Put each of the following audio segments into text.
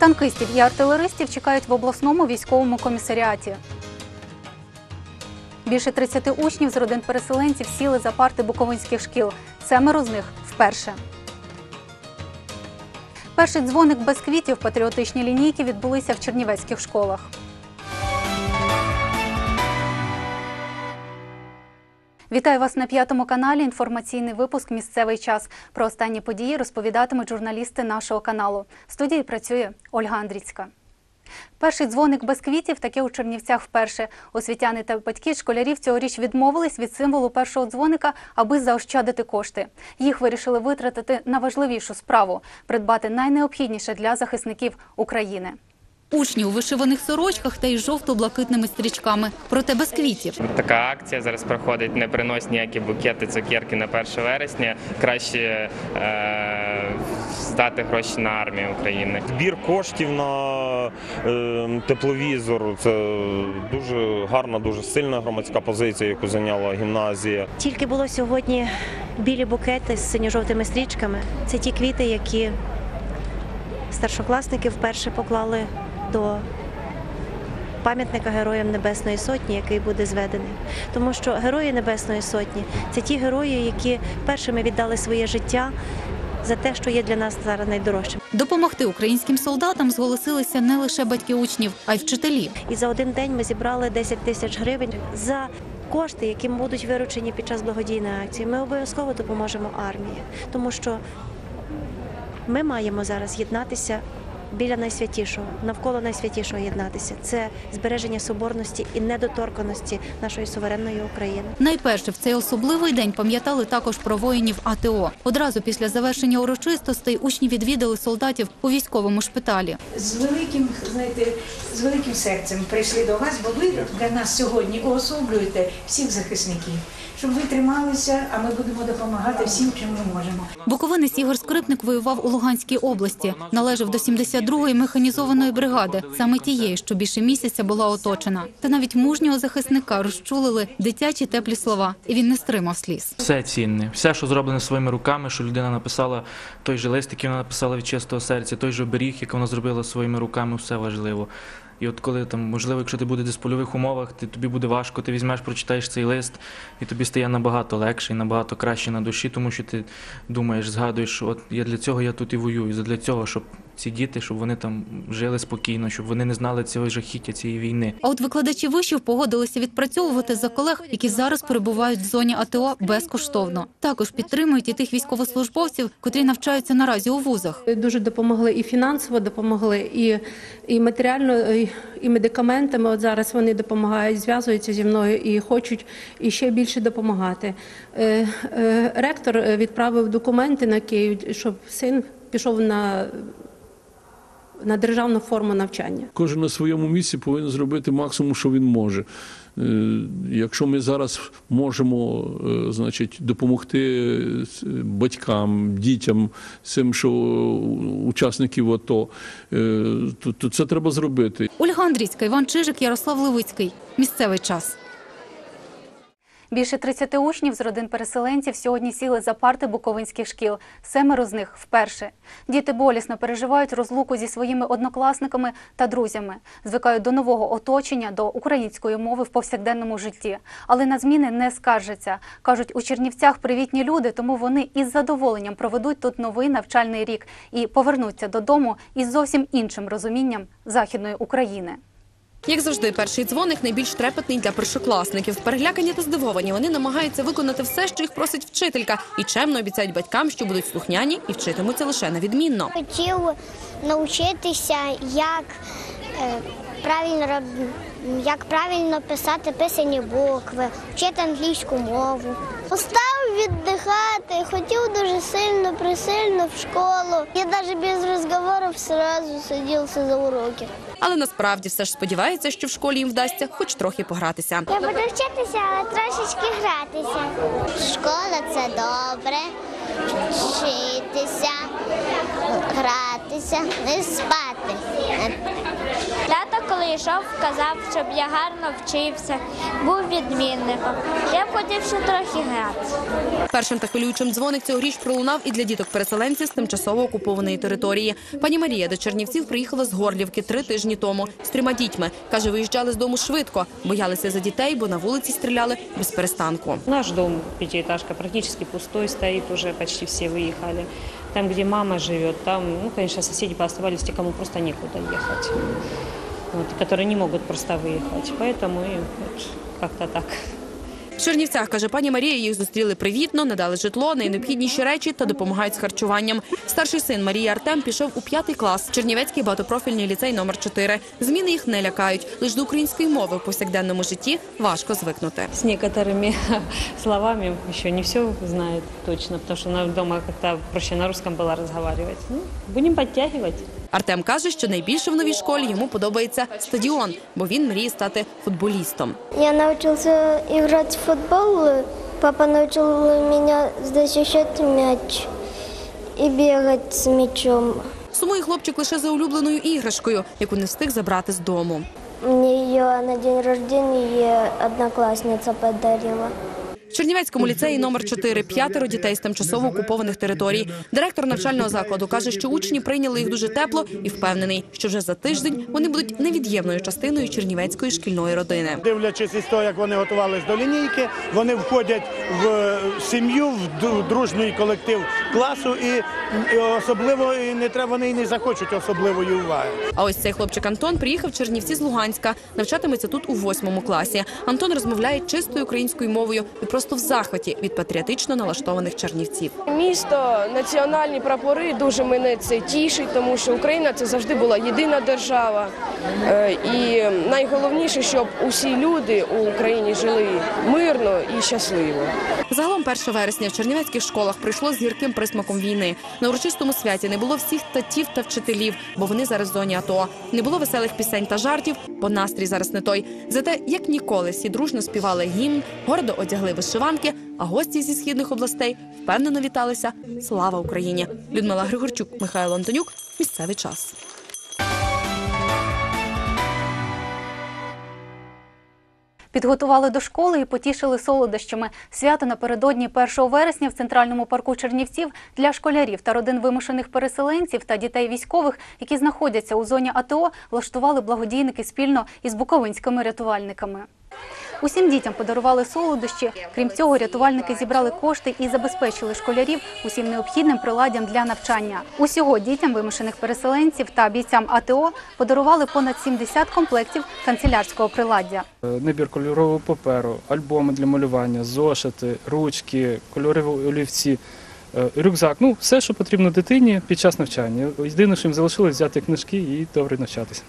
Танкистів і артилеристів чекають в обласному військовому комісаріаті. Більше 30 учнів з родин переселенців сіли за парти буковинських шкіл. Семеро з них вперше. Перший дзвоник без квітів патріотичні лінійки відбулися в чернівецьких школах. Вітаю вас на п'ятому каналі. Інформаційний випуск Місцевий час. Про останні події розповідатимуть журналісти нашого каналу. В студії працює Ольга Андріцька. Перший дзвоник без квітів таке у Чернівцях вперше. Освітяни та батьки школярів цьогоріч відмовились від символу першого дзвоника, аби заощадити кошти. Їх вирішили витратити на важливішу справу придбати найнеобхідніше для захисників України. Учні у вишиваних сорочках та із жовто-блакитними стрічками, проте без квітів. Така акція зараз проходить. Не принось ніякі букети, цукерки на 1 вересня. Краще е, здати гроші на армію України. Збір коштів на е, тепловізор це дуже гарна, дуже сильна громадська позиція, яку зайняла гімназія. Тільки було сьогодні білі букети з синьо-жовтими стрічками. Це ті квіти, які старшокласники вперше поклали до пам'ятника Героям Небесної Сотні, який буде зведений. Тому що Герої Небесної Сотні це ті герої, які першими віддали своє життя за те, що є для нас зараз найдорожчим. Допомогти українським солдатам зголосилися не лише батьки учнів, а й вчителі. І за один день ми зібрали 10 тисяч гривень за кошти, які будуть виручені під час благодійної акції. Ми обов'язково допоможемо армії, тому що ми маємо зараз єднатися. Біля найсвятішого, навколо найсвятішого єднатися це збереження соборності і недоторканості нашої суверенної України. Найперше в цей особливий день пам'ятали також про воїнів АТО. Одразу після завершення урочистостей учні відвідали солдатів у військовому шпиталі. з великим, знаєте, з великим серцем прийшли до вас, бо ви для нас сьогодні уособлюєте всіх захисників, щоб ви трималися, а ми будемо допомагати всім, чим ми можемо. Буковинець Ігор Скрипник воював у Луганській області. Належав до 72-ї механізованої бригади, саме тієї, що більше місяця була оточена. Та навіть мужнього захисника розчулили дитячі теплі слова, і він не стримав сліз. Все цінне, все, що зроблене своїми руками, що людина написала той же лист, який вона написала від чистого серця, той же оберіг, який вона зробила своїми руками, все важливо. І от коли там, можливо, якщо ти будеш в польових умовах, ти тобі буде важко, ти візьмеш, прочитаєш цей лист, і тобі стає набагато легше і набагато краще на душі, тому що ти думаєш, згадуєш, от я для цього я тут і воюю, для цього, щоб ці діти, щоб вони там жили спокійно, щоб вони не знали цього жахіття цієї війни. А от викладачі вишів погодилися відпрацьовувати за колег, які зараз перебувають в зоні АТО безкоштовно. Також підтримують і тих військовослужбовців, котрі навчаються наразі у вузах. Дуже допомогли і фінансово допомогли, і, і матеріально, і, і медикаментами. От зараз вони допомагають, зв'язуються зі мною і хочуть і ще більше допомагати. Е, е, ректор відправив документи на Київ, щоб син пішов на, на державну форму навчання. Кожен на своєму місці повинен зробити максимум, що він може. Е, Якщо ми зараз можемо е, значить, допомогти е, батькам, дітям, цим, що учасників АТО, то, то це треба зробити. Ольга Андрійська, Іван Чижик, Ярослав Левицький. Місцевий час. Більше 30 учнів з родин переселенців сьогодні сіли за парти буковинських шкіл. Семеро з них вперше. Діти болісно переживають розлуку зі своїми однокласниками та друзями, звикають до нового оточення, до української мови в повсякденному житті. Але на зміни не скаржаться. Кажуть, у Чернівцях привітні люди, тому вони із задоволенням проведуть тут новий навчальний рік і повернуться додому із зовсім іншим розумінням Західної України. Як завжди, перший дзвоник найбільш трепетний для першокласників. Переглякані та здивовані вони намагаються виконати все, що їх просить вчителька, і чемно обіцяють батькам, що будуть слухняні і вчитимуться лише на відмінно. Хотів навчитися, як е, правильно роб- як правильно писати писані букви, вчити англійську мову. Устав віддихати, хотів дуже сильно, присильно в школу. Я навіть без розговорів одразу сидівся за уроки. Але насправді все ж сподівається, що в школі їм вдасться хоч трохи погратися. Я буду вчитися, але трошечки гратися. Школа це добре, вчитися, грати. старатися не спати. Тато, коли йшов, казав, щоб я гарно вчився, був відмінником. Я б хотів ще трохи грати. Першим та хвилюючим дзвоник цьогоріч пролунав і для діток-переселенців з тимчасово окупованої території. Пані Марія до Чернівців приїхала з Горлівки три тижні тому з трьома дітьми. Каже, виїжджали з дому швидко, боялися за дітей, бо на вулиці стріляли без перестанку. Наш дом, пятиэтажка, практически пустой стоит, уже почти все выехали. Там, где мама живет, там, ну, конечно, соседи пооставались, те, кому просто некуда ехать Вот, которые не могут просто выехать. Поэтому и вот как-то так. В Чернівцях, каже пані Марія, їх зустріли привітно, надали житло, найнеобхідніші речі та допомагають з харчуванням. Старший син Марії Артем пішов у п'ятий клас. Чернівецький багатопрофільний ліцей номер 4 Зміни їх не лякають. Лише до української мови в повсякденному житті важко звикнути. С некоторыми словами еще не все знает точно, потому что нам дома как-то проще на русском было разговаривать. Ну, будем подтягивать. Артем каже, що найбільше в новій школі йому подобається стадіон, бо він мріє стати футболістом. Я научился играть в футбол. Папа научил меня защищать мяч и бегать с мячом. Сумує хлопчик лише за улюбленою іграшкою, яку не встиг забрати з дому. Мне ее на день рождения одноклассница подарила. В Чернівецькому ліцеї номер 4 п'ятеро дітей з тимчасово окупованих територій. Директор навчального закладу каже, що учні прийняли їх дуже тепло і впевнений, що вже за тиждень вони будуть невід'ємною частиною чернівецької шкільної родини. Дивлячись із того, як вони готувалися до лінійки, вони входять в е, сім'ю, в дружний колектив класу, і, і особливо і не треба, вони і не захочуть особливої уваги. А ось цей хлопчик Антон приїхав в Чернівці з Луганська. Навчатиметься тут у восьмому класі. Антон розмовляє чистою українською мовою і просто в захваті від патріотично налаштованих чернівців. Місто, національні прапори дуже мене це тішить, тому що Україна це завжди була єдина держава. Е, І найголовніше, щоб усі люди у Україні жили мирно і щасливо. Загалом 1 вересня в чернівецьких школах прийшло з гірким присмаком війни. На урочистому святі не було всіх татів та вчителів, бо вони зараз в зоні АТО. Не було веселих пісень та жартів, бо настрій зараз не той. Зате як ніколи всі дружно співали гімн, гордо одягли вишиванки, а гості зі східних областей впевнено віталися. Слава Україні! Людмила Григорчук, Михайло Антонюк. Місцевий час. Підготували до школи і потішили солодощами. Свято напередодні 1 вересня в центральному парку Чернівців для школярів та родин вимушених переселенців та дітей військових, які знаходяться у зоні АТО, влаштували благодійники спільно із буковинськими рятувальниками. Усім дітям подарували солодощі. Крім цього, рятувальники зібрали кошти і забезпечили школярів усім необхідним приладдям для навчання. Усього дітям вимушених переселенців та бійцям АТО подарували понад 70 комплектів канцелярського приладдя. Е, Набір кольорового паперу, альбоми для малювання, зошити, ручки, кольорові олівці, е, рюкзак. Ну, все, що потрібно дитині під час навчання. Єдине, що їм залишилось взяти книжки і добре навчатися.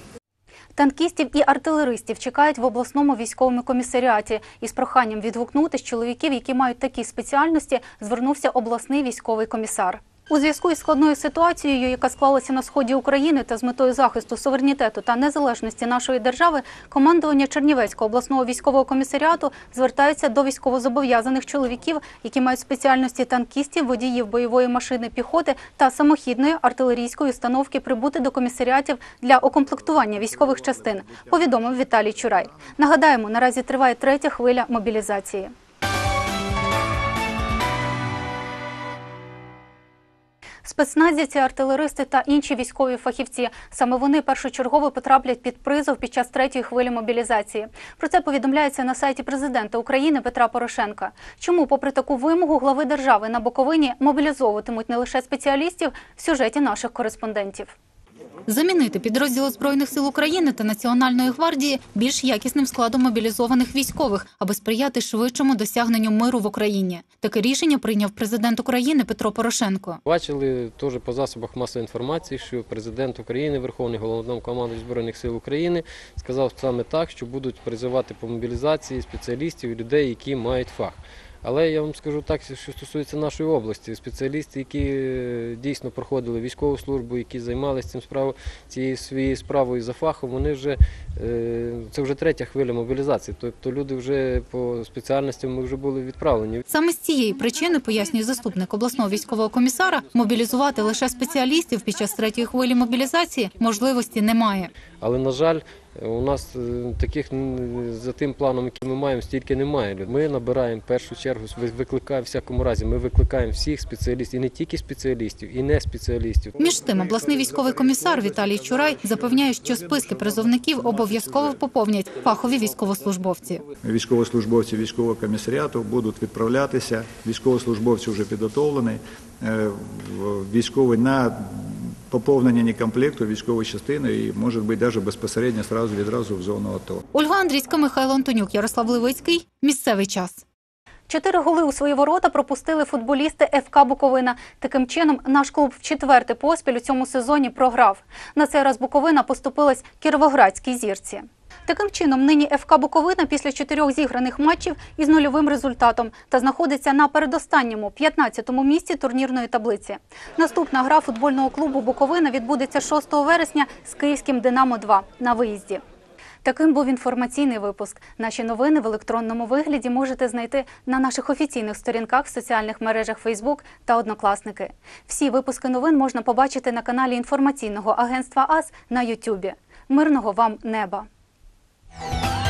Танкістів і артилеристів чекають в обласному військовому комісаріаті. Із проханням відгукнутись чоловіків, які мають такі спеціальності, звернувся обласний військовий комісар. У зв'язку із складною ситуацією, яка склалася на сході України та з метою захисту суверенітету та незалежності нашої держави, командування Чернівецького обласного військового комісаріату звертається до військовозобов'язаних чоловіків, які мають спеціальності танкістів, водіїв бойової машини піхоти та самохідної артилерійської установки прибути до комісаріатів для окомплектування військових частин. Повідомив Віталій Чурай. Нагадаємо, наразі триває третя хвиля мобілізації. Спецназівці, артилеристи та інші військові фахівці саме вони першочергово потраплять під призов під час третьої хвилі мобілізації. Про це повідомляється на сайті президента України Петра Порошенка. Чому, попри таку вимогу глави держави на Буковині мобілізовуватимуть не лише спеціалістів в сюжеті наших кореспондентів. Замінити підрозділи збройних сил України та Національної гвардії більш якісним складом мобілізованих військових, аби сприяти швидшому досягненню миру в Україні. Таке рішення прийняв президент України Петро Порошенко. Бачили теж по засобах масової інформації, що президент України, Верховний головнокомандуючий Збройних сил України, сказав саме так, що будуть призивати по мобілізації спеціалістів і людей, які мають фах. Але я вам скажу так, що стосується нашої області, спеціалісти, які е, дійсно проходили військову службу, які займалися цим справою, цією своєю справою за фахом, вони вже е, це вже третя хвиля мобілізації. Тобто люди вже по спеціальностям ми вже були відправлені. Саме з цієї причини, пояснює заступник обласного військового комісара, мобілізувати лише спеціалістів під час третьої хвилі мобілізації можливості немає. Але на жаль, у нас е, таких за тим планом, який ми маємо, стільки немає. Ми набираємо в першу чергу, ви- викликаємо в всякому разі. Ми викликаємо всіх спеціалістів, і не тільки спеціалістів, і не спеціалістів. Між тим, обласний військовий комісар Віталій Чурай запевняє, що списки призовників обов'язково поповнять фахові військовослужбовці. Військовослужбовці військового комісаріату будуть відправлятися. Військовослужбовці вже підготовлені. е, Військовий на поповнення некомплекту військової частини і може бути навіть безпосередньо сразу відразу в зону АТО. Ольга Андрійська, Михайло Антонюк, Ярослав Левицький. Місцевий час. Чотири голи у свої ворота пропустили футболісти ФК Буковина. Таким чином, наш клуб в четвертий поспіль у цьому сезоні програв. На цей раз Буковина поступилась Кіровоградській зірці. Таким чином, нині ФК Буковина після чотирьох зіграних матчів із нульовим результатом та знаходиться на передостанньому 15-му місці турнірної таблиці. Наступна гра футбольного клубу Буковина відбудеться 6 вересня з київським Динамо 2 на виїзді. Таким був інформаційний випуск. Наші новини в електронному вигляді можете знайти на наших офіційних сторінках в соціальних мережах Фейсбук та Однокласники. Всі випуски новин можна побачити на каналі інформаційного агентства АС на Ютубі. Мирного вам неба! Bye.